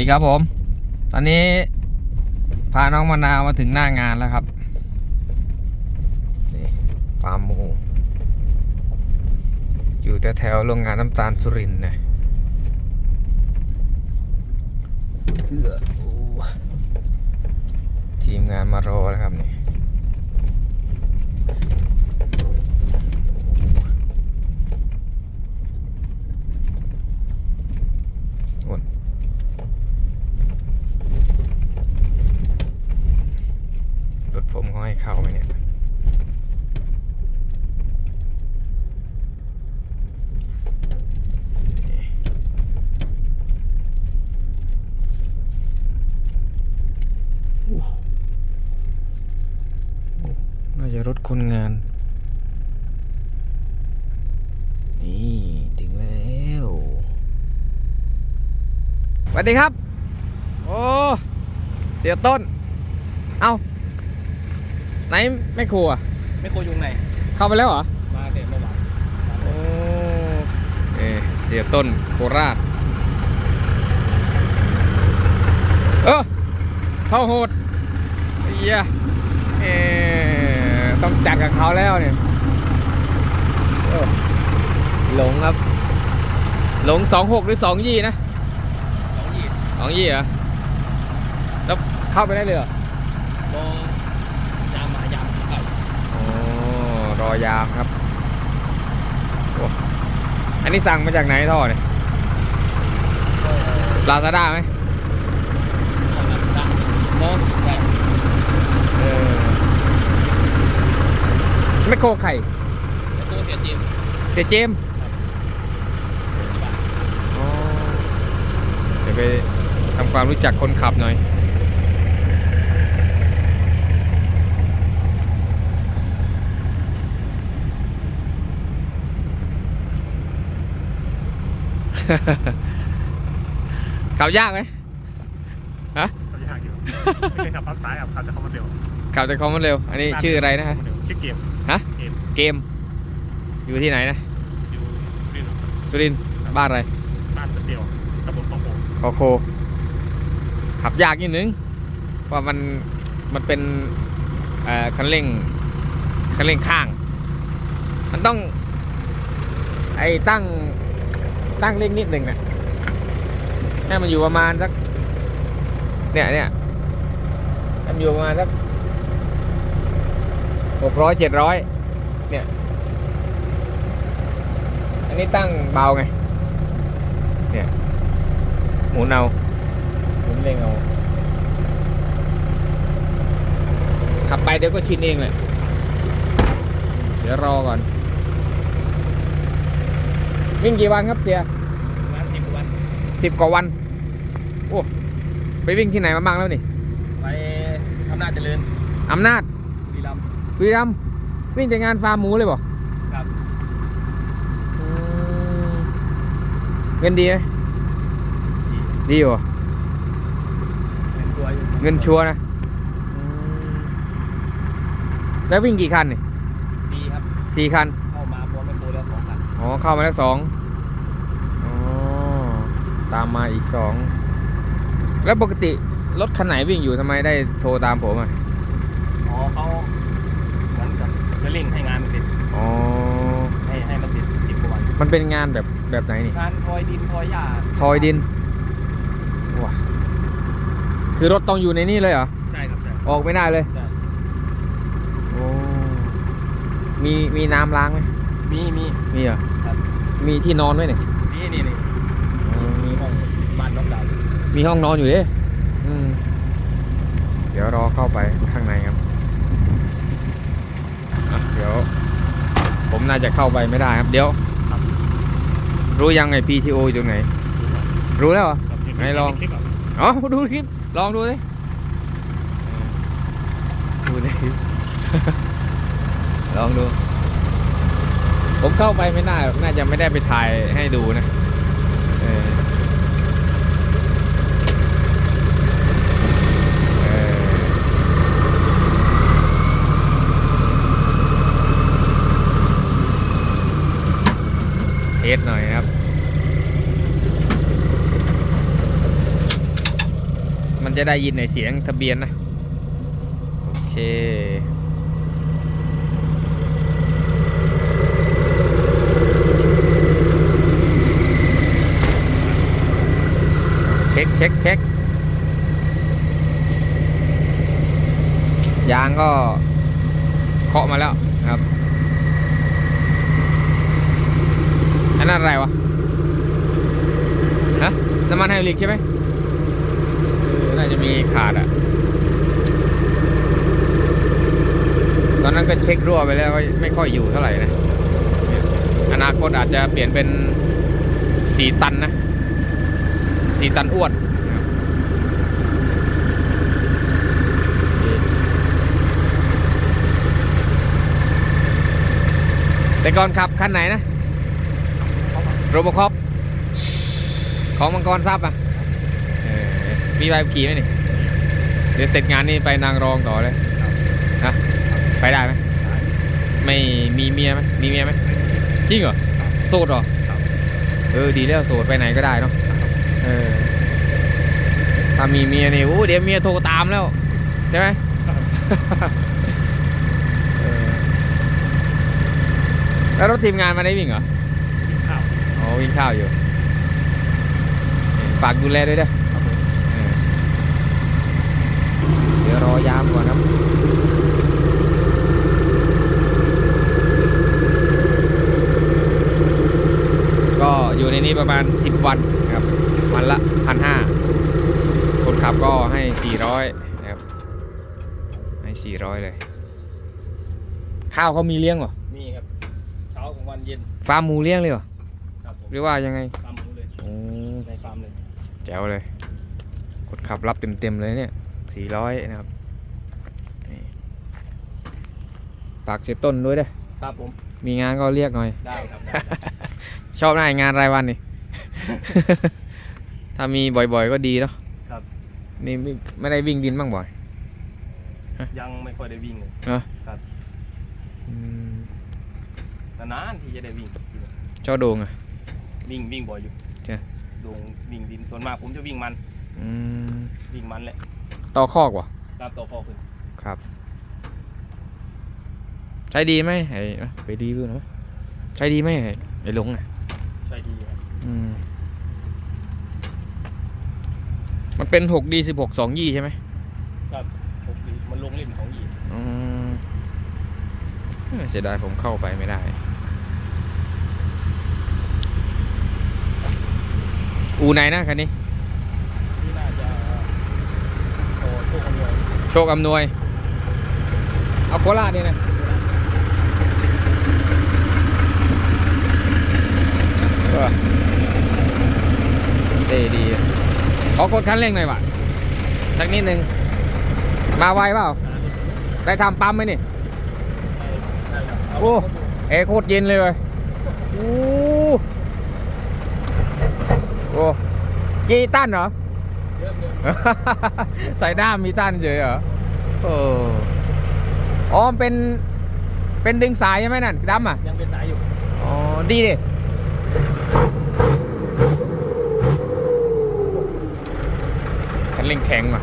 ดีครับผม ตอนนี้พาน้องมะนาวมาถึงหน้างานแล้วครับนี่ฟาร์มหมูอยู่แถวโรงงานน้ำตาลสุรินทร์นะเอื้อทีมงานมารอแล้วครับนี่นรถผมเขาให้เข้าไหมเนี่ย โอ้โอ้น่าจะ รถคนงาน นี่ถึงแล้วสวัสดีครับ โอ้ เสียต้น เอ้าไหนไม่ครัวอะไม่โคยุงไหนเข้าไปแล้วเหรอ มาเตะเมื่อวานโอ้เอเสียต้นโคราช เออเข้าโหดไอ้เหี้ยเออ ต้องจัดกับเขาแล้วเนี่ยเออหลงครับ หลงสองหกหรือสองยี่นะสองยี่สองยี่เหรอแล้วเข้าไปได้เลยเหรอโลยามมายามเข้าโอ้รอยามครับโอ้อันนี้สั่งมาจากไหนท่อเนี่ยก็ลาซาด้าไหมเอามาได้โมได้ เออ ไม่โคไข่แต่ตัวเสียจีนเสียเจมส์อ๋อเดี๋ยวไปทำความรู้จักคนขับหน่อย ขับยากไหมฮะ ขับยากอยู่ ไม่เคยขับพับซ้ายครับขับจะเข้ามาเร็วขับแต่ความเร็ว อันนี้ชื่ออะไรนะฮะ ชื่อเกมฮะ เกมเกม อยู่ที่ไหนนะ อยู่รินสุรินทร์บ้านอะไรบ้านตะเตียวตำบลปองโป่งโคโคขับยากนิดนึงเพราะมันมันเป็นเอ่อคันเร่งคันเร่งข้าง มันต้อง ไอ้ตั้งตั้งเร่งนิดหนึ่งนะให้มันอยู่ประมาณสักเนี่ยเนี่ยให้มันอยู่ประมาณสักหกร้อยเจ็ดร้อย เนี่ย อันนี้ตั้งเบาไง เนี่ย หมุนเอาหมุนเร่งเอาขับไปเดี๋ยวก็ชินเองเลยเดี๋ยวรอก่อน วิ่งกี่วันครับเสียงานทีมวันสิบกว่าวัน โอ้ ไปวิ่งที่ไหนมาบ้างแล้วนี่ ไปอำนาจเจริญอำนาจบุรีรัมย์บุรีรัมย์ วิ่งแต่งานฟาร์มหมูเลยบ่ครับอืมเงินดีไหมดีอยู่เป็นตัวอยู่เงินชัวร์นะ แล้ววิ่งกี่คันนี่ดีครับ สี่คัน เข้ามาพร้อมเป็นตัวแล้วสองคันอ๋อ เข้ามาแล้วสองอ๋อ ตามมาอีกสอง แล้วปกติรถคันไหนวิ่งอยู่ทำไมได้โทรตามผมอะ อ๋อเขาเหมือนกับจะ เร่งให้งานมันเสร็จอ๋อ ให้ให้มันเสร็จสิบกว่าวันมันเป็นงานแบบแบบไหนนี่งานทอยดินทอยหญ้าทอยดินว้าคือรถต้องอยู่ในนี่เลยเหรอ ใช่ครับใช่ ออกไม่ได้เลยใช่ โอ้มีมีน้ำล้างไหมมีมี มีเหรอครับ มีที่นอนไหมเนี่ย นี่นี่นี่มีห้องบ้านน้องดาวอยู่มีห้องนอนอยู่ดิอืมเดี๋ยวรอเข้าไปข้างในครับอะเดี๋ยว ผมน่าจะเข้าไปไม่ได้ครับ เดี๋ยว รู้ยังไง PTO อยู่ตรงไหน รู้แล้วเหรอ ไหนลองคลิปอะอ๋อ ดูคลิป ลองดูสิดูในคลิป ลองดู ผมเข้าไปไม่ได้หรอกน่าจะไม่ได้ไปถ่ายให้ดูนะเออเออ เทสหน่อยนะครับ มันจะได้ยินในเสียงทะเบียนนะ โอเคเช็คเช็คเช็คยางก็เคาะมาแล้วนะครับ อันนั้นอะไรวะฮะน้ำมันไฮดรลิกใช่ไหมน่าจะมีขาดอะตอนนั้นก็เช็ครั่วไปแล้วก็ไม่ค่อยอยู่เท่าไหร่นะ อนาคตอาจจะเปลี่ยนเป็นสีตันนะสีตันอ้วนแต่ก่อนขับคันไหนนะ โรบคอปของมังกรทรัพย์อะมีใบขี่ไหมนี่ เดี๋ยวเสร็จงานนี่ไปนางรองต่อเลยฮะไปได้ไหมไม่มีเมียไหมมีเมียไหมจริงเหรอโสดเหรอเออดีแล้วโสดไปไหนก็ได้เนาะเออถ้ามีเมียนี่โอ้เดี๋ยวเมียโทรตามแล้วใช่ไหมแล้วรถทีมงานมาได้วิ่งเหรอ อ๋อวิ่งข้าวอยู่ ฝากดูแลด้วยเด้อครับผมเออเดี๋ยวรอยามก่อนครับก็อยู่ในนี้ประมาณ 10 วันนะครับ วันละพันห้าคนขับก็ให้ 400นะครับ ให้ 400 เลย ข้าวเขามีเลี้ยงเหรอ มีครับ เช้ากลางวันเย็น ฟาร์มหมูเลี้ยงเลยเหรอครับผม หรือว่ายังไงฟาร์มหมูเลยโอ้ในฟาร์มเลยแจ๋วเลยคนขับรับเต็มๆเลยเนี่ยสี่ร้อยนะครับนี่ฝากเสียต้นด้วยเด้อครับผม มีงานก็เรียกหน่อยได้ครับได้ครับชอบหน้างานรายวันนี่ ถ้ามีบ่อยๆก็ดีเนาะครับ นี่ไม่ไม่ได้วิ่งดินบ้างบ่อย ยังไม่ค่อยได้วิ่งเลยเนาะครับอืมนานๆที่จะได้วิ่งชอบโดงอะ วิ่งวิ่งบ่อยอยู่ใช่ลงวิ่งดินส่วนมากผมจะวิ่งมันอืมวิ่งมันแหละต่อคอกวะตามต่อฟอขึ้นครับ ใช้ดีไหมไอ้เอ้ยไปดีดูหนะใช้ดีไหมไอ้ไอ้หลงอะใช่ดีครับอืมมันเป็นหกดีสิบหกสองยี่ใช่ไหมครับปกติมันลงเล่นของหยี อืมเอ้ยเสียดายผมเข้าไปไม่ได้ อูไหนนะคันนี้ ที่น่าจะโตโตกันเลยโชคอำนวย เอาโคราชนี่นะเออเท่ดีอะขอกดคันเร่งหน่อยว่ะสักนิดนึง มาไวเปล่า ได้ทำปั๊มไหมนี่ โอ้ เอร์โคตรเย็นเลยเว้ยโอ้โอ้ กี่ตันเหรอเยอะเลยใส่ด้ามมีตันเฉยเหรอโอ้อ๋อมันเป็น เป็นดึงสายใช่ไหมนั่นดำอะ ยังเป็นสายอยู่ อ๋อ ดีดิคันเร่งแข็งว่ะ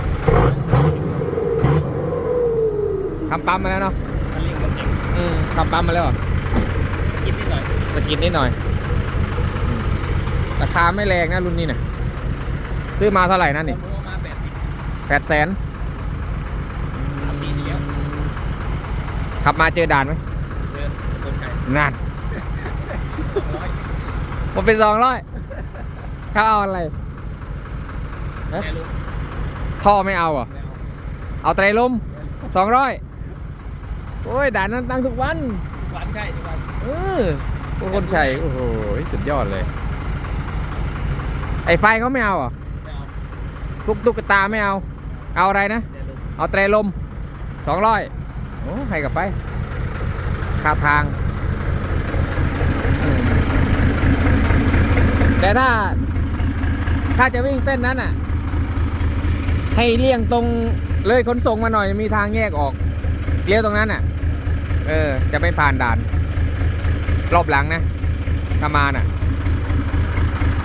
ทำปั๊มมาแล้วเนาะคันเร่งมันเก่งอืมทำปั๊มมาแล้วเหรอกินนิดหน่อยสกินนิดหน่อยอืมราคาไม่แรงนะรุ่นนี้เนี่ย ซื้อมาเท่าไหร่นั่นนี่ผมเอามาแปดสิบแปดแสนสามปีที่แล้วขับมาเจอด่านไหมเดินคนไก่นั่นสองร้อยมันเป็นสองร้อยเขาเอาอะไรแม่ลูกท่อไม่เอาเหรอะแมวเอาไตรลมสองร้อยโอ้ยด่านนั้นตั้งทุกวัน หวานไก่ดีกว่าเออพวกคนใช้โอ้โห สุดยอดเลย ไอไฟเขาไม่เอาเหรอะไม่เอา ตุ๊กตุ๊กตาไม่เอา เอาอะไรนะ เอาไตรลมสองร้อยโอ้ให้กลับไปค่าทาง แต่ถ้า ถ้าจะวิ่งเส้นนั้นอะ ให้เลี่ยงตรงเลยขนส่งมาหน่อยมีทางแยกออกเลี้ยวตรงนั้นอะ เออ จะไม่ผ่านด่าน รอบหลังนะถ้ามาน่ะ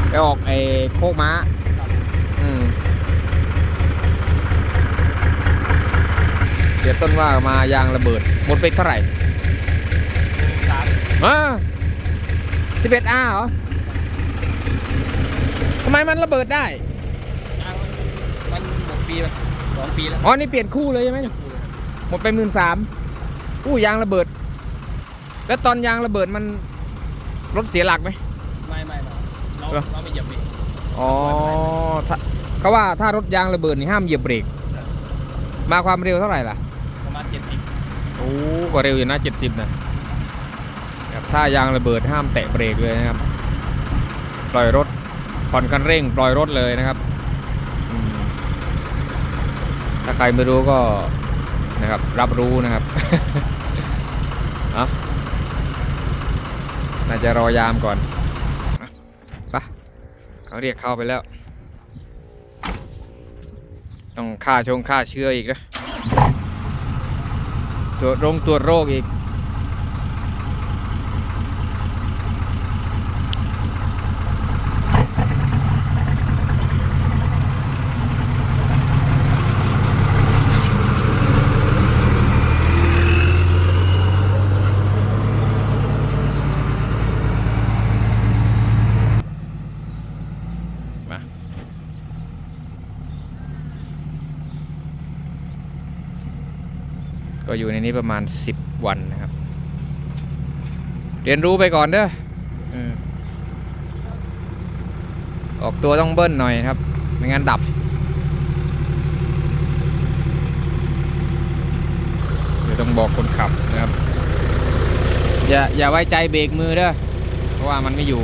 ไปออกไอ้โคกม้า อืม เดี๋ยวต้นว่ามายางระเบิด หมดไปเท่าไหร่สามอ่าสิบเอ็ดอาเหรอทำไมมันระเบิดได้ ยางมันมันหมดปีไปสองปีแล้วอ๋อ นี่เปลี่ยนคู่เลยใช่ไหมหมดไปหมื่นสามอู้ยางระเบิด แล้วตอนยางระเบิดมันรถเสียหลักไหม ไม่ไม่ไม่เราเหรอ เราไม่เหยียบดิ อ๋อถ้าเขาว่าถ้ารถยางระเบิดนี่ห้ามเหยียบเบรก มาความเร็วเท่าไหร่ล่ะประมาณ เจ็ดสิบโอ้ก็เร็วอยู่นะเจ็ดสิบนะครับถ้ายางระเบิดห้ามแตะเบรกเลยนะครับ ปล่อยรถผ่อนคันเร่ง ปล่อยรถเลยนะครับ ถ้าใครไม่รู้ก็นะครับ รับรู้นะครับเอาน่าจะรอยามก่อนปะเขาเรียกเข้าไปแล้ว ต้องฆ่าชงฆ่าเชื้ออีกนะ ตรวจโรงตรวจโรคอีก นี้ประมาณ 10 วันนะครับ เรียนรู้ไปก่อนเด้ออออกตัวต้องเบิ้ลหน่อยครับ ไม่งั้นดับ เดี๋ยวต้องบอกคนขับนะครับ อย่าอย่าไว้ใจเบรกมือเด้อ เพราะว่ามันไม่อยู่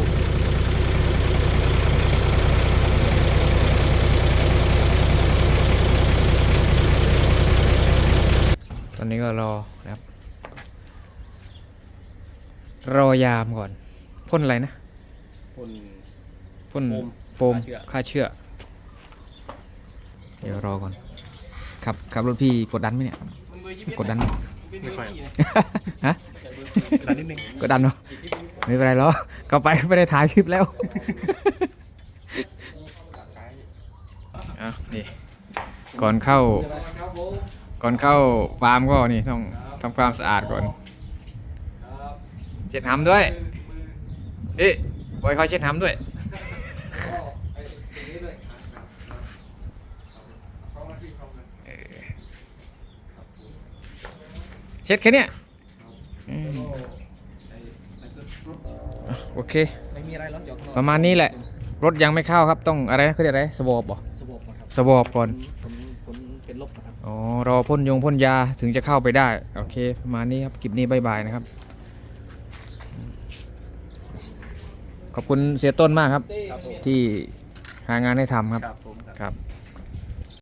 ต อนนี้ก็รอนะครับ รอยามก่อนพ่นอะไรนะคนพ่นโฟมโฟมฆ่าเชื้อฆ่าเชื้อเดี๋ยวรอก่อนขับขับรถพี่กดดันไหมเนี่ยมันเบอร์ยี่สิบกดดันไม่ค่อยฮะดันนิดนึงกดดันเนาะไม่เป็นไรหรอกเข้าไปก็ไม่ได้ถ่ายคลิปแล้วอะนี่ก่อนเข้า ก่อนเข้าฟาร์มก็นี่ต้องทำความสะอาดก่อน เช็ดหำด้วยนี่บอยคอยเช็ดหำด้วยเออเช็ดแค่เนี้ยอืมอะโอเคไม่มีอะไรหรอกหยอกประมาณนี้แหละ รถยังไม่เข้าครับ ต้องอะไรนะเขาเรียกอะไร สวอปเหรอสวอปครับสวอปก่อนผมผม เป็นลบนะครับ อ๋อ รอพ่นยงพ่นยาถึงจะเข้าไปได้ โอเค ประมาณนี้ครับคลิปนี้บายบายนะครับ ขอบคุณเสียต้นมากครับ ครับผมที่หางานให้ทำครับ ครับผมครับ ครับ